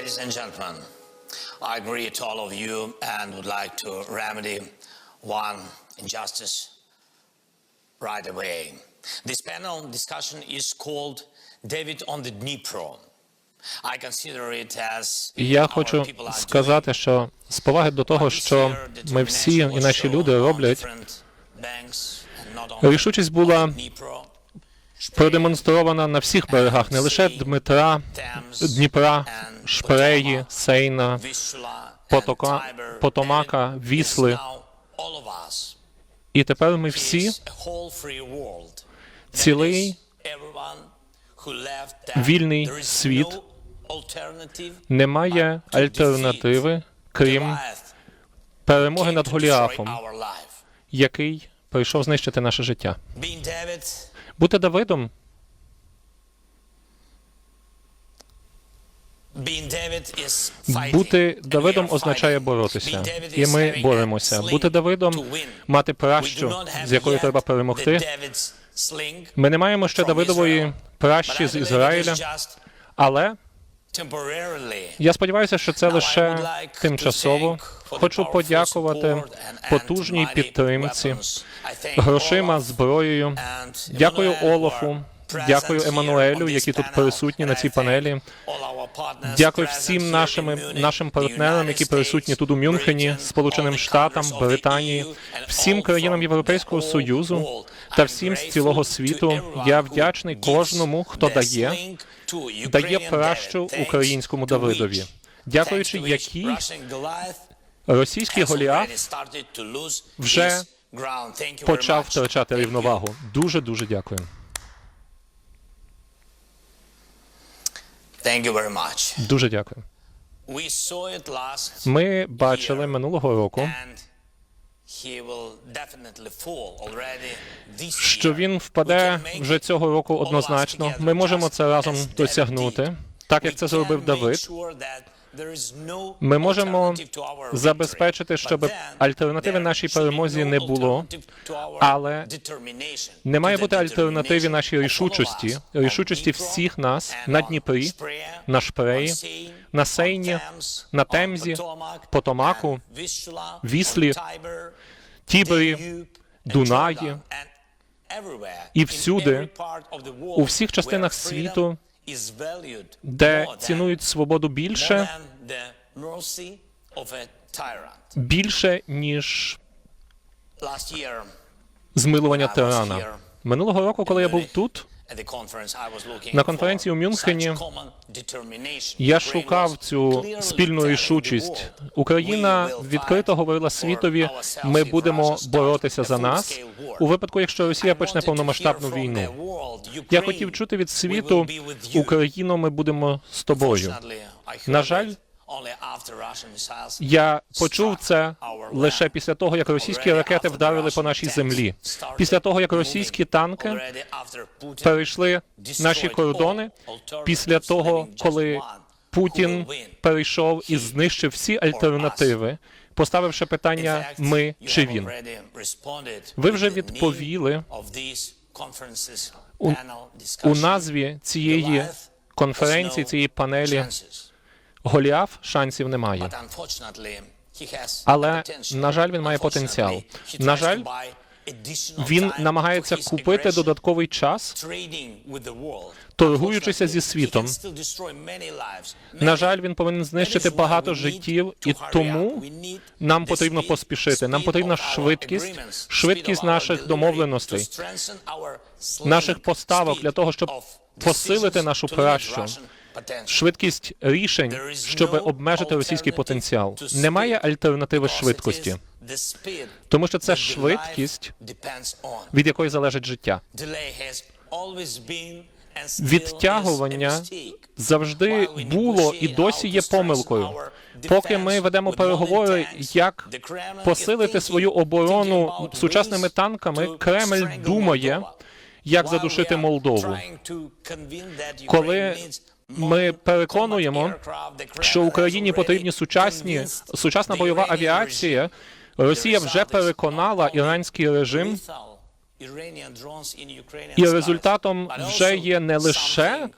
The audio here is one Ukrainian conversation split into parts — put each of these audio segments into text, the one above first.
Ladies and gentlemen, I greet all of you and would like to remedy one injustice right away. This panel discussion is called David on the Dnipro. I consider it as І я хочу сказати, що з поваги до того, що ми всі і наші люди роблять, рішучість була продемонстрована на всіх берегах, не лише Дмитра, Дніпра, Шпреї, Сейна, Потока, Потомака, Вісли. І тепер ми всі цілий вільний світ. немає альтернативи, крім перемоги над Голіафом, який прийшов знищити наше життя. Бути Давидом. Бути Давидом означає боротися, і ми боремося. Бути Давидом, мати пращу, з якою треба перемогти. Ми не маємо ще Давидової пращі з Ізраїля, але я сподіваюся, що це лише тимчасово. Хочу подякувати потужній підтримці, грошима, зброєю. Дякую Олафу, дякую Еммануелю, які тут присутні на цій панелі. Дякую всім нашим, нашим партнерам, які присутні тут у Мюнхені, Сполученим Штатам, Британії, всім країнам Європейського Союзу та всім з цілого світу. Я вдячний кожному, хто дає, дає пращу українському Давидові, дякуючи якій російський Голіаф вже почав втрачати рівновагу. Дуже дуже дякую. Дуже дякую. Ми бачили минулого року, що він впаде вже цього року однозначно. Ми можемо це разом досягнути, так як це зробив Давид. Ми можемо забезпечити, щоб альтернативи нашій перемозі не було, але не має бути альтернативі нашій рішучості, рішучості всіх нас на Дніпрі, на Шпреї, на Сейні, на Темзі, Потомаку, Віслі, Тібері, Дунаї і всюди, у всіх частинах світу, де цінують свободу більше, більше ніж змилування тирана. Минулого року, коли я був тут, на конференції у Мюнхені я шукав цю спільну рішучість. Україна відкрито говорила світові: ми будемо боротися за нас у випадку, якщо Росія почне повномасштабну війну. Я хотів чути від світу Україно, ми будемо з тобою. На жаль, я почув це лише після того, як російські ракети вдарили по нашій землі. Після того, як російські танки перейшли наші кордони, після того, коли Путін перейшов і знищив всі альтернативи, поставивши питання ми чи він. Ви вже відповіли у, у назві цієї конференції, цієї панелі. Голіаф шансів немає. Але, на жаль, він має потенціал. На жаль, Він намагається купити додатковий час, торгуючися зі світом. На жаль, він повинен знищити багато життів, і тому нам потрібно поспішити. Нам потрібна швидкість, швидкість наших домовленостей, наших поставок для того, щоб посилити нашу пращу. Швидкість рішень, щоб обмежити російський потенціал. Немає альтернативи швидкості, тому що це швидкість, від якої залежить життя. Відтягування завжди було і досі є помилкою. Поки ми ведемо переговори, як посилити свою оборону сучасними танками, Кремль думає, як задушити Молдову. Коли ми переконуємо, що Україні потрібні сучасні сучасна бойова авіація. Росія вже переконала іранський режим, і результатом вже є не лише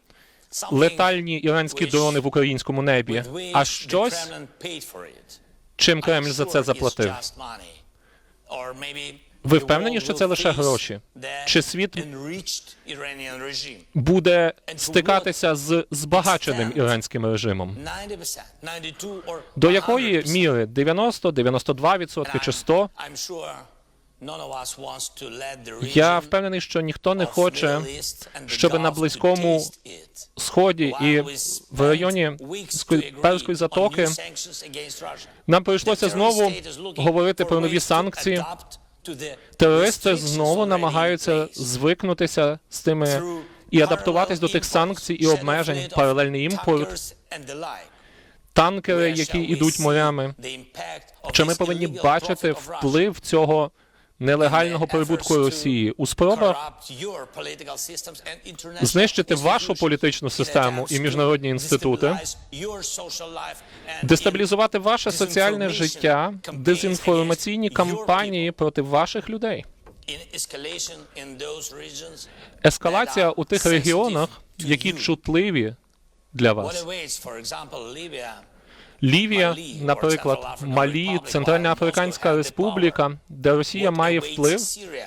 летальні іранські дрони в українському небі, а щось, чим Кремль за це заплатив. Ви впевнені, що це лише гроші? Чи світ буде стикатися з збагаченим іранським режимом? До якої міри 90, 92% чи 100%? Я впевнений, що ніхто не хоче, щоб на близькому сході і в районі Сько- Перської затоки нам прийшлося знову говорити про нові санкції. Терористи знову намагаються звикнутися з тими і адаптуватись до тих санкцій і обмежень, паралельний імпорт, танкери, які йдуть морями. Чи ми повинні бачити вплив цього нелегального прибутку Росії у спробах знищити вашу політичну систему і міжнародні інститути, дестабілізувати ваше соціальне життя, дезінформаційні кампанії проти ваших людей. Ескалація у тих регіонах, які чутливі для вас. Лівія, наприклад, Малі, Центральна Африканська Республіка, де Росія має вплив.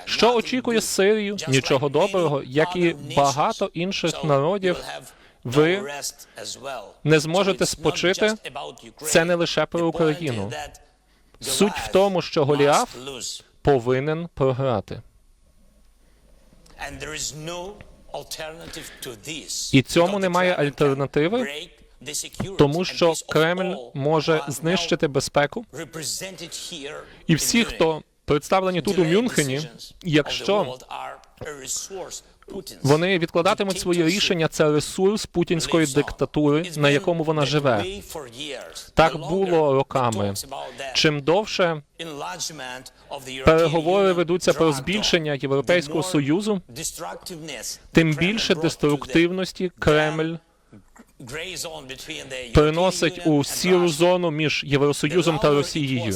Що очікує Сирію? Нічого доброго, як і багато інших народів. Ви не зможете спочити. Це не лише про Україну. Суть в тому, що Голіаф повинен програти. І цьому немає альтернативи, тому що Кремль може знищити безпеку. І всі, хто представлені тут у Мюнхені, якщо вони відкладатимуть свої рішення, це ресурс путінської диктатури, на якому вона живе. Так було роками. Чим довше переговори ведуться про збільшення Європейського союзу, тим більше деструктивності Кремль приносить у сіру зону між Євросоюзом та Росією.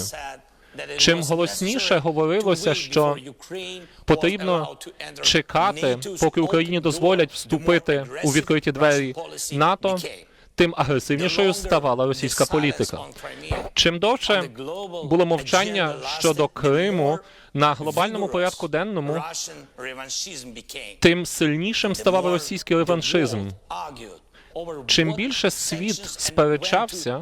Чим голосніше говорилося, що потрібно чекати, поки Україні дозволять вступити у відкриті двері НАТО, тим агресивнішою ставала російська політика. Чим довше було мовчання щодо Криму на глобальному порядку денному, тим сильнішим ставав російський реваншизм. Чим більше світ сперечався,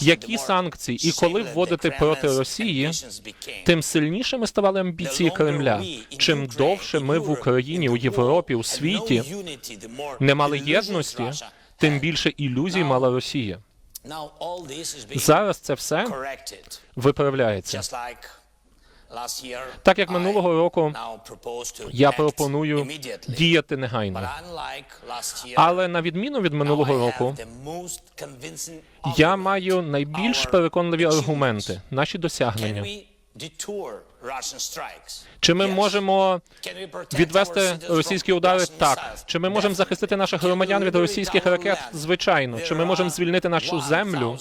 які санкції і коли вводити проти Росії, тим сильнішими ставали амбіції Кремля. Чим довше ми в Україні, у Європі, у світі не мали єдності, тим більше ілюзій мала Росія. Зараз це все виправляється. Так як минулого року я пропоную діяти негайно. Але на відміну від минулого року, я маю найбільш переконливі аргументи, наші досягнення. Чи ми можемо відвести російські удари? Так. Чи ми можемо захистити наших громадян від російських ракет? Звичайно. Чи ми можемо звільнити нашу землю?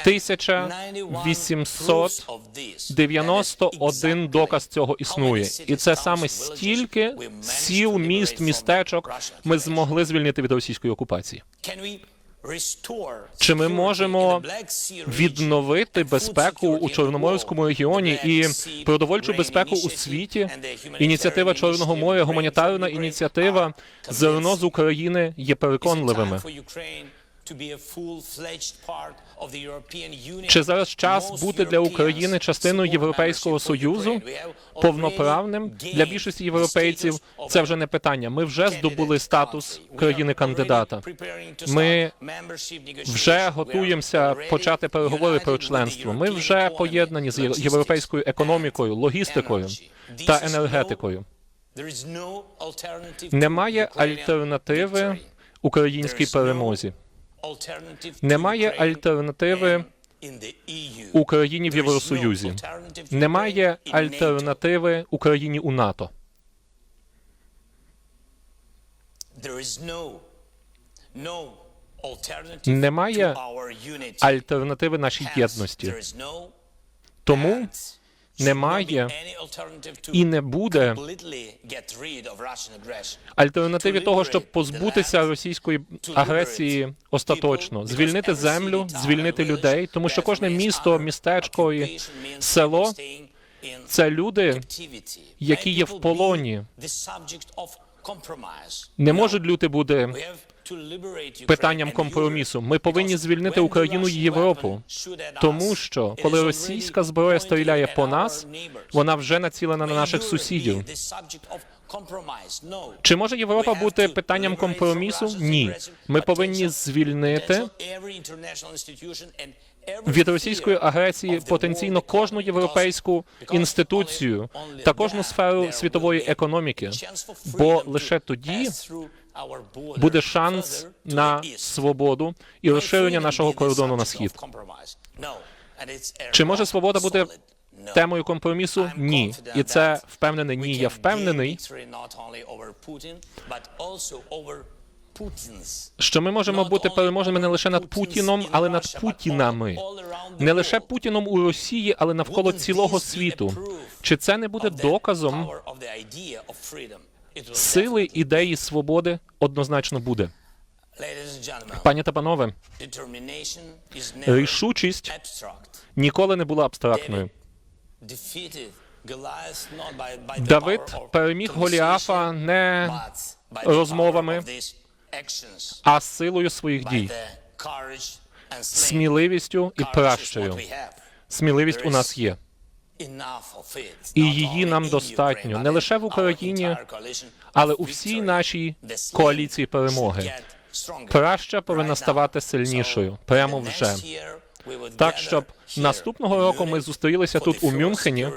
1891 доказ цього існує, і це саме стільки сіл, міст, містечок ми змогли звільнити від російської окупації. Чи ми можемо відновити безпеку у Чорноморському регіоні і продовольчу безпеку у світі? Ініціатива Чорного моря, гуманітарна ініціатива зерно з України є переконливими. Чи зараз час бути для України частиною Європейського союзу повноправним для більшості європейців? Це вже не питання. Ми вже здобули статус країни кандидата. Ми вже готуємося почати переговори про членство. Ми вже поєднані з європейською економікою, логістикою та енергетикою. Немає альтернативи українській перемозі. Немає альтернативи Україні в Євросоюзі. Немає альтернативи Україні у НАТО. Немає альтернативи нашій єдності. Тому немає і не буде альтернативі того, щоб позбутися російської агресії остаточно, звільнити землю, звільнити людей, тому що кожне місто, містечко і село це люди, які є в полоні. Не можуть люди бути питанням компромісу. Ми повинні звільнити Україну і Європу, тому що коли російська зброя стріляє по нас, вона вже націлена на наших сусідів. Чи може Європа бути питанням компромісу? Ні. Ми повинні звільнити від російської агресії потенційно кожну європейську інституцію та кожну сферу світової економіки, бо лише тоді буде шанс на свободу і розширення нашого кордону на схід. Чи може свобода бути темою компромісу? Ні. І це впевнений ні. Я впевнений, що ми можемо бути переможними не лише над Путіном, але над Путінами. Не лише Путіном у Росії, але навколо цілого світу. Чи це не буде доказом сили ідеї свободи? Однозначно буде. Пані та панове, рішучість ніколи не була абстрактною. Давид переміг Голіафа не розмовами, а силою своїх дій, сміливістю і пращею. Сміливість у нас є, і її нам достатньо. Не лише в Україні, але у всій нашій коаліції перемоги. Праща повинна ставати сильнішою. Прямо вже. Так, щоб наступного року ми зустрілися тут у Мюнхені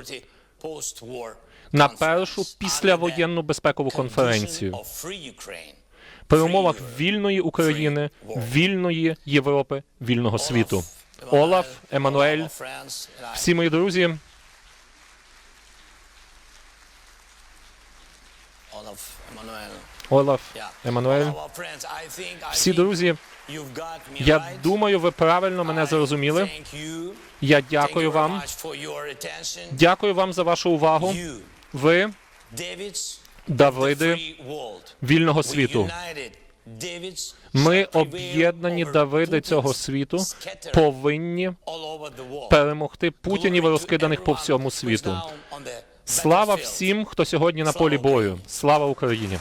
на першу післявоєнну безпекову конференцію. при умовах вільної України, вільної Європи, вільного світу. Олаф, Еммануель, всі мої друзі, Олаф, Еммануель, всі друзі, я думаю, ви правильно мене зрозуміли. Я дякую вам. Дякую вам за вашу увагу. Ви Давиди вільного світу. Ми об'єднані Давиди цього світу повинні перемогти путінів розкиданих по всьому світу. Слава всім, хто сьогодні на полі бою. Слава Україні!